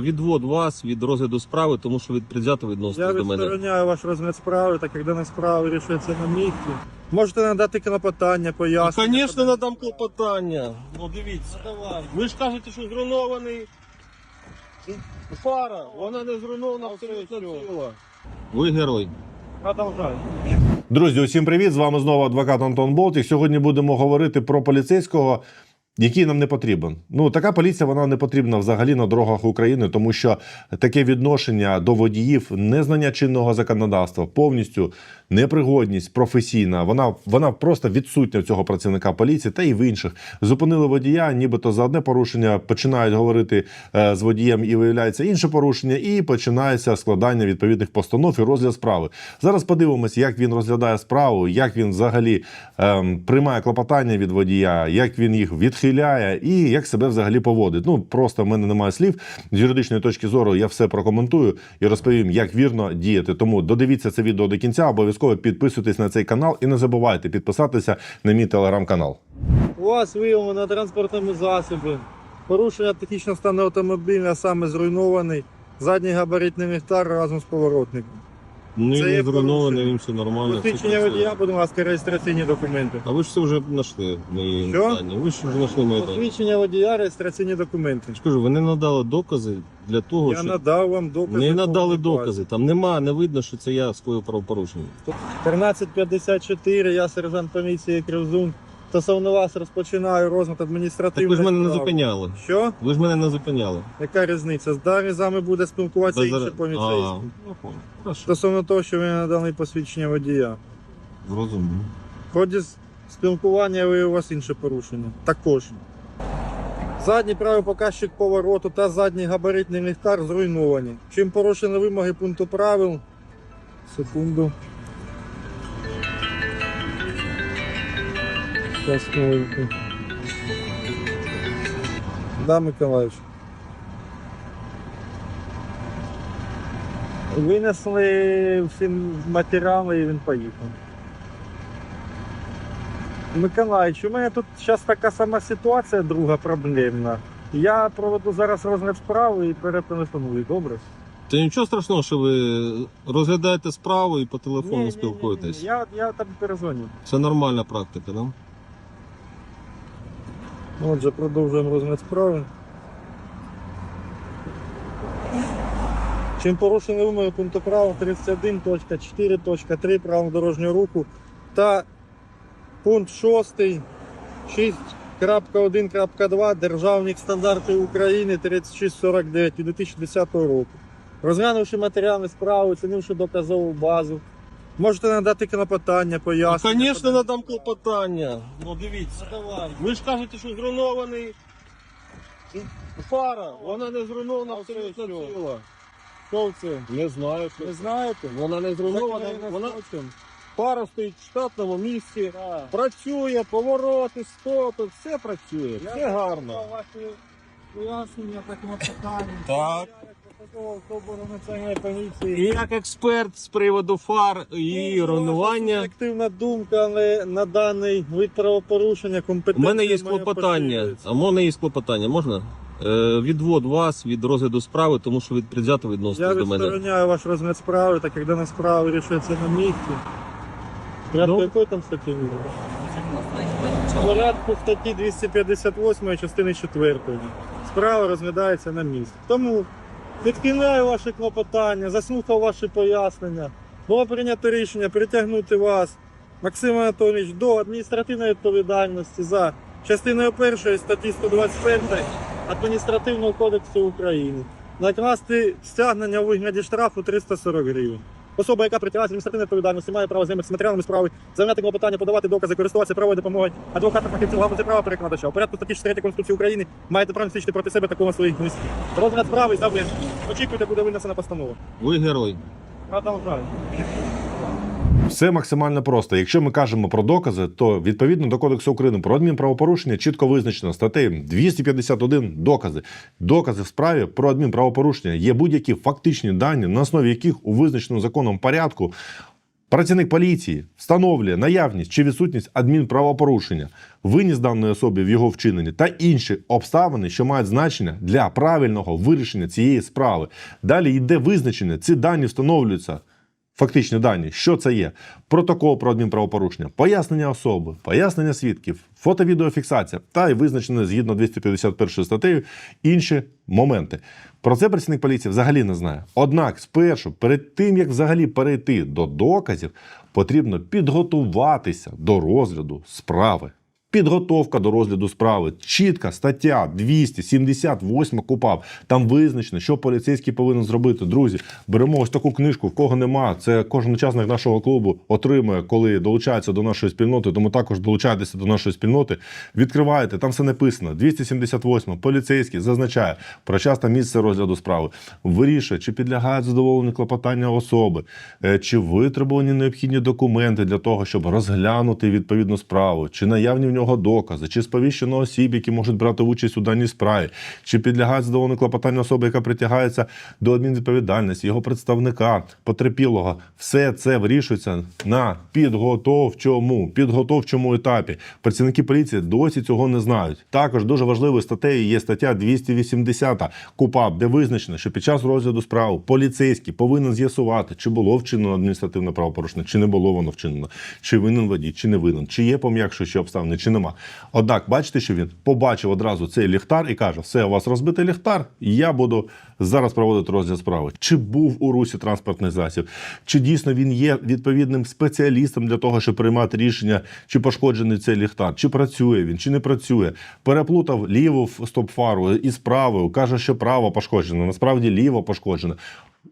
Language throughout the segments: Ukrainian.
Відвод вас від розгляду справи, тому що від предвзято Я відноситесь до мене. відстороняю ваш розгляд справи, так як дана справа вирішується на місці. Можете надати клопотання, Ну, пояснення. Звісно, надам клопотання. Ну дивіться. Давай. Ви ж кажете, що зруйнований. Фара, вона не зруйнована абсолютно ціла. Ви герой. Продовжай. Друзі, усім привіт! З вами знову адвокат Антон Болтік. Сьогодні будемо говорити про поліцейського, який нам не потрібен. Ну така поліція вона не потрібна взагалі на дорогах України, тому що таке відношення до водіїв, незнання чинного законодавства, повністю непригодність професійна. Вона вона просто відсутня в цього працівника поліції та і в інших. Зупинили водія, нібито за одне порушення починають говорити е, з водієм і виявляється інше порушення, і починається складання відповідних постанов і розгляд справи. Зараз подивимося, як він розглядає справу, як він взагалі ем, приймає клопотання від водія, як він їх відхиляє і як себе взагалі поводить. Ну просто в мене немає слів. З юридичної точки зору я все прокоментую і розповім, як вірно діяти. Тому додивіться це відео до кінця. Обов'язково підписуйтесь на цей канал і не забувайте підписатися на мій телеграм-канал. У вас виявлено на транспортному засобі порушення технічного стану автомобіля, саме зруйнований задній габаритний ліхтар разом з поворотником. Ну, Це він є не порушення. він все нормально. все Посвідчення водія, будь ласка, реєстраційні документи. А ви ж це вже знайшли мої Що? питання. Ви ж вже знайшли мої питання. Посвідчення водія, реєстраційні документи. Я ж кажу, ви не надали докази для того, Я що надав вам докази. не надали докази. Там нема, не видно, що це я скоїв правопорушення. 1354, я сержант поліції Кривзун. Стосовно вас розпочинаю розгляд Так ви ж мене не зупиняли. Що? Ви ж мене не зупиняли. Яка різниця? Далі з вами буде спілкуватися Без інший зар- поліцейський. Ну, понял. Хорошо. Стосовно того, що ви надали посвідчення водія. Зрозумів. В ході с- спілкування ви у вас інше порушення. Також. Задній правий показчик повороту та задній габаритний ліхтар зруйновані. Чим порушені вимоги пункту правил. Секунду. Зараз хвилинку. Да, Миколаївич. Винесли всі матеріали і він поїхав. Миколаївич, у мене тут зараз така сама ситуація, друга проблемна. Я проведу зараз розгляд справи і перетелефоную, добре? Та нічого страшного, що ви розглядаєте справу і по телефону Ні-ні-ні-ні, спілкуєтесь. Я, я тобі перезвоню. Це нормальна практика, да? Отже, продовжуємо розгляд справи. Чим порушені вимоги пункту правил 31.4.3 правил дорожнього руху та пункт 6 6.1.2 Державних стандартів України 3649 від 2010 року. Розглянувши матеріальні справи, оцінивши доказову базу, можете надати клопотання, Ну, пояснення. звісно, надам клопотання. Ну дивіться. Давай. Ви ж кажете, що зруйнований. Фара, вона не зруйнована абсолютно ціла. Що це? Не знаю, що Не знаєте? вона не зруйнована. Вона фара стоїть в штатному місці. Так. Працює, повороти, стопи, все працює, Я все гарно. запитав ваші Пояснення. Так. Поліції. І як експерт з приводу фар і Ну, руйнування. ваша Суб'єктивна думка, але на даний вид правопорушення У компетенція мене є клопотання. А в мене є клопотання, можна? Е, відвод вас від розгляду справи, тому що від предвзято Я відноситесь до мене. відстороняю ваш розгляд справи, так як дана справа вирішується на місці. Порядку Ну. якої там статті? ви? Порядку статті 258 частини 4. Справа розглядається на місці. Тому відкидаю ваші клопотання, заслухав ваші пояснення. Було прийнято рішення притягнути вас, Максим Анатолійович, до адміністративної відповідальності за частиною першої статті 121 Адміністративного кодексу України. Накласти стягнення у вигляді штрафу 340 гривень. Особа, яка притягається адміністративної відповідальності, має право займатися матеріалами справи, заявляти клопотання, подавати докази, користуватися правовою допомогою адвоката фахівців главного права перекладача. У порядку статті 4 Конституції України маєте право свідчити проти себе такого своїх близьких. Розгляд справи завершено. Очікуйте, буде винесена постанова. Ви герой. Продовжаю. Все максимально просто. Якщо ми кажемо про докази, то відповідно до Кодексу України про адмінправопорушення чітко визначено статтею 251 докази. Докази в справі про адмінправопорушення є будь-які фактичні дані, на основі яких у визначеному законом порядку. Працівник поліції встановлює наявність чи відсутність адмінправопорушення, виніс даної особи в його вчиненні та інші обставини, що мають значення для правильного вирішення цієї справи. Далі йде визначення. Ці дані встановлюються. Фактичні дані, що це є? Протокол про адмінправопорушення, пояснення особи, пояснення свідків, фото-відеофіксація та й визначені згідно 251 статтею інші моменти. Про це працівник поліції взагалі не знає. Однак, спершу, перед тим як взагалі перейти до доказів, потрібно підготуватися до розгляду справи. Підготовка до розгляду справи. Чітка стаття 278 КУПАП. Там визначено, що поліцейський повинен зробити. Друзі, беремо ось таку книжку, в кого нема. Це кожен учасник нашого клубу отримує, коли долучається до нашої спільноти. Тому також долучайтеся до нашої спільноти. Відкриваєте, там все написано. 278 поліцейський зазначає про час та місце розгляду справи. Вирішує, чи підлягають задоволенню клопотання особи, е, чи витребувані необхідні документи для того, щоб розглянути відповідну справу, чи наявні в нього докази, чи сповіщено осіб, які можуть брати участь у даній справі, чи підлягають задоволенню клопотання особи, яка притягається до адмінвідповідальності, його представника, потерпілого. Все це вирішується на підготовчому, підготовчому етапі. Працівники поліції досі цього не знають. Також дуже важливою статтею є стаття 280 КУПАП, де визначено, що під час розгляду справи поліцейський повинен з'ясувати, чи було вчинено адміністративне правопорушення, чи не було воно вчинено, чи винен водій, чи не винен, чи є пом'якшуючі обставини, чи нема. Однак, бачите, що він побачив одразу цей ліхтар і каже: все, у вас розбитий ліхтар, я буду зараз проводити розгляд справи. Чи був у русі транспортний засіб, чи дійсно він є відповідним спеціалістом для того, щоб приймати рішення, чи пошкоджений цей ліхтар, чи працює він, чи не працює. Переплутав ліву стоп-фару із правою, каже, що право пошкоджено, насправді ліво пошкоджено.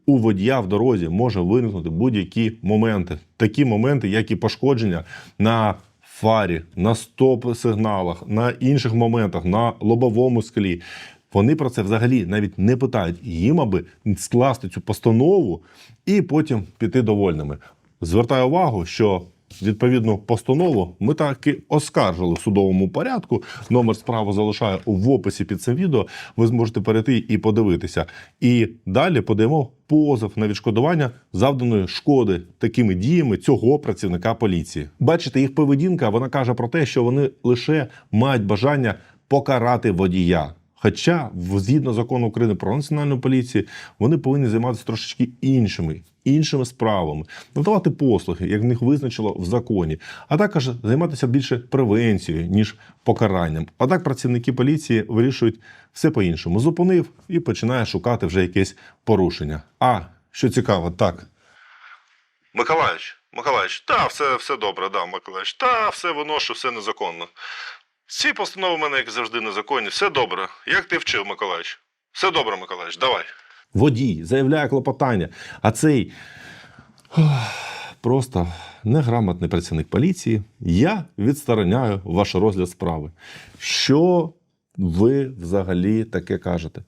У водія в дорозі може виникнути будь-які моменти, такі моменти, як і пошкодження на фарі, на стоп-сигналах, на інших моментах, на лобовому склі. Вони про це взагалі навіть не питають. Їм аби скласти цю постанову і потім піти довольними. Звертаю увагу, що відповідну постанову ми таки оскаржили в судовому порядку. Номер справи залишаю в описі під цим відео. Ви зможете перейти і подивитися. І далі подаємо позов на відшкодування завданої шкоди такими діями цього працівника поліції. Бачите, їх поведінка вона каже про те, що вони лише мають бажання покарати водія. Хоча, згідно закону України про національну поліцію, вони повинні займатися трошечки іншими, іншими справами, надавати послуги, як в них визначило в законі, а також займатися більше превенцією, ніж покаранням. Однак працівники поліції вирішують все по-іншому. Зупинив і починає шукати вже якесь порушення. А що цікаво, так. Миколаївич, Миколаївич, та все, все добре, да, Миколаївич, та все виношу, все незаконно. Ці постанови в мене, як завжди, незаконні. Все добре. Як ти вчив, Миколаївич? Все добре, Миколаївич, давай. Водій заявляє клопотання, а цей ох, просто неграмотний працівник поліції. Я відстороняю ваш розгляд справи. Що ви взагалі таке кажете?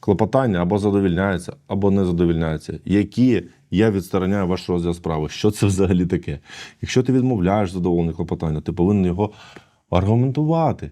Клопотання або задовільняються, або не задовільняються. Які я відстороняю ваш розгляд справи? Що це взагалі таке? Якщо ти відмовляєш задоволення клопотання, ти повинен його аргументувати.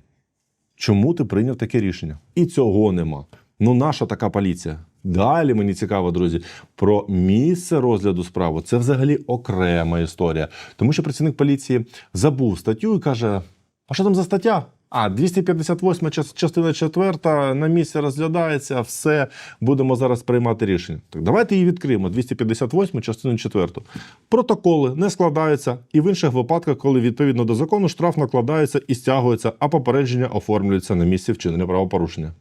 Чому ти прийняв таке рішення? І цього нема. Ну, наша така поліція. Далі мені цікаво, друзі, про місце розгляду справи. Це взагалі окрема історія. Тому що працівник поліції забув статтю і каже: А що там за стаття? А, 258 частина 4 на місці розглядається, все, будемо зараз приймати рішення. Так давайте її відкриємо. 258 частину 4. Протоколи не складаються, і в інших випадках, коли відповідно до закону штраф накладається і стягується, а попередження оформлюється на місці вчинення правопорушення.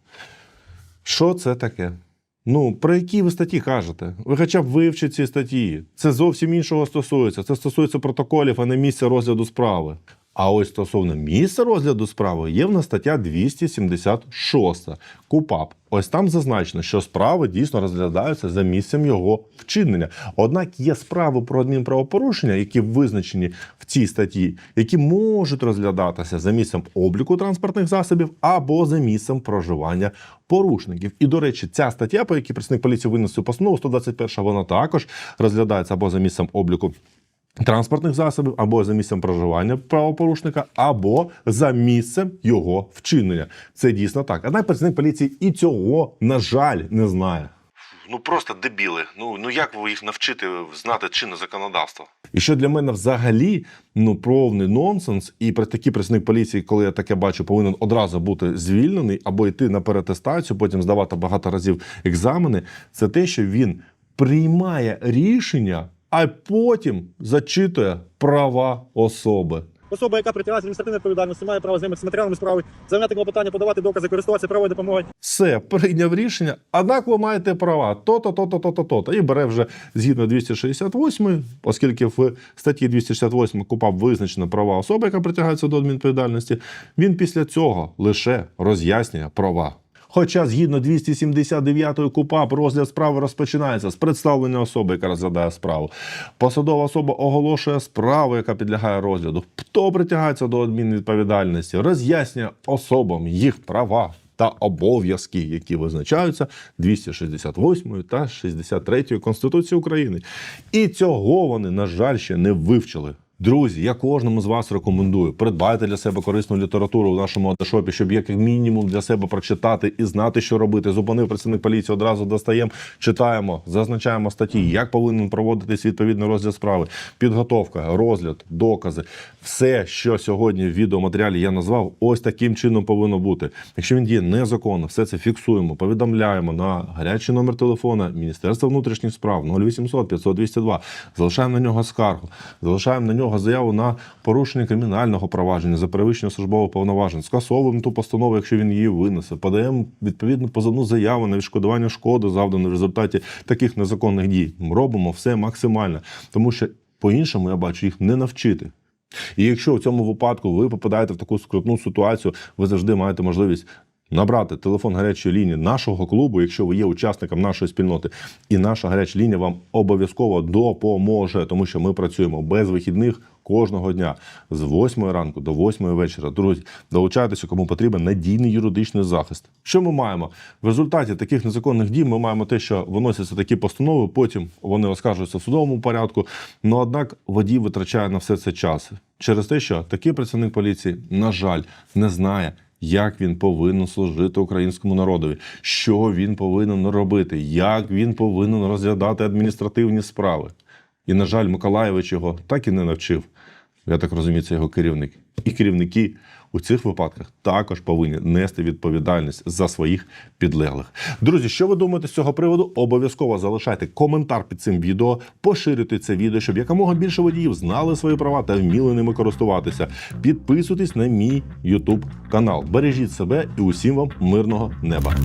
Що це таке? Ну, про які ви статті кажете? Ви хоча б вивчіть ці статті. Це зовсім іншого стосується. Це стосується протоколів, а не місця розгляду справи. А ось стосовно місця розгляду справи є в нас стаття 276 КУПАП. Ось там зазначено, що справи дійсно розглядаються за місцем його вчинення. Однак є справи про адмінправопорушення, які визначені в цій статті, які можуть розглядатися за місцем обліку транспортних засобів або за місцем проживання порушників. І, до речі, ця стаття, по якій працівник поліції винес цю постанову, 121, вона також розглядається або за місцем обліку транспортних засобів, або за місцем проживання правопорушника, або за місцем його вчинення. Це дійсно так. Однак працівник поліції і цього, на жаль, не знає. ну просто дебіли. Ну ну як ви їх навчити знати чинне законодавство? І що для мене взагалі ну повний нонсенс, і при такий працівник поліції, коли я таке бачу, повинен одразу бути звільнений або йти на перетестацію, потім здавати багато разів екзамени. Це те, що він приймає рішення, а потім зачитує права особи. Особа, яка притягається адміністративної відповідальності, має право знайомитися з матеріалами справи, заявляти клопотання, подавати докази, користуватися правовою допомогою. Все, прийняв рішення, однак ви маєте права то-то, то-то, то-то, то-то. І бере вже згідно 268, оскільки в статті 268 КУПАП визначено права особи, яка притягається до адмінвідповідальності, він після цього лише роз'яснює права. Хоча згідно 279 КУПАП розгляд справи розпочинається з представлення особи, яка розглядає справу. Посадова особа оголошує справу, яка підлягає розгляду. Хто притягається до адмінвідповідальності, роз'яснює особам їх права та обов'язки, які визначаються 268 та 63 Конституції України. І цього вони, на жаль, ще не вивчили. Друзі, я кожному з вас рекомендую придбайте для себе корисну літературу в нашому адашопі, щоб як мінімум для себе прочитати і знати, що робити. Зупинив працівник поліції, одразу достаємо, читаємо, зазначаємо статті, як повинен проводитись відповідний розгляд справи, підготовка, розгляд, докази. Все, що сьогодні в відеоматеріалі я назвав, ось таким чином повинно бути. Якщо він діє незаконно, все це фіксуємо, повідомляємо на гарячий номер телефона Міністерства внутрішніх справ 0800 500 202. Залишаємо на нього скаргу, залишаємо на нього заяву на порушення кримінального провадження за перевищення службових повноважень, скасовуємо ту постанову, якщо він її винесе, подаємо відповідну позовну заяву на відшкодування шкоди, завданої в результаті таких незаконних дій. Робимо все максимально, тому що по-іншому я бачу їх не навчити. І якщо в цьому випадку ви попадаєте в таку скрутну ситуацію, ви завжди маєте можливість набрати телефон гарячої лінії нашого клубу, якщо ви є учасником нашої спільноти, і наша гаряча лінія вам обов'язково допоможе, тому що ми працюємо без вихідних кожного дня з 8 ранку до 8 вечора. Друзі, долучайтеся, кому потрібен надійний юридичний захист. Що ми маємо в результаті таких незаконних дій? Ми маємо те, що виносяться такі постанови, потім вони оскаржуються в судовому порядку. Ну однак водій витрачає на все це час через те, що такий працівник поліції, на жаль, не знає. Як він повинен служити українському народові, що він повинен робити, як він повинен розглядати адміністративні справи. І, на жаль, Миколаєвич його так і не навчив. Я так розумію, це його керівник. І керівники у цих випадках також повинні нести відповідальність за своїх підлеглих. Друзі, що ви думаєте з цього приводу? Обов'язково залишайте коментар під цим відео, поширюйте це відео, щоб якомога більше водіїв знали свої права та вміли ними користуватися. Підписуйтесь на мій YouTube канал. Бережіть себе і усім вам мирного неба.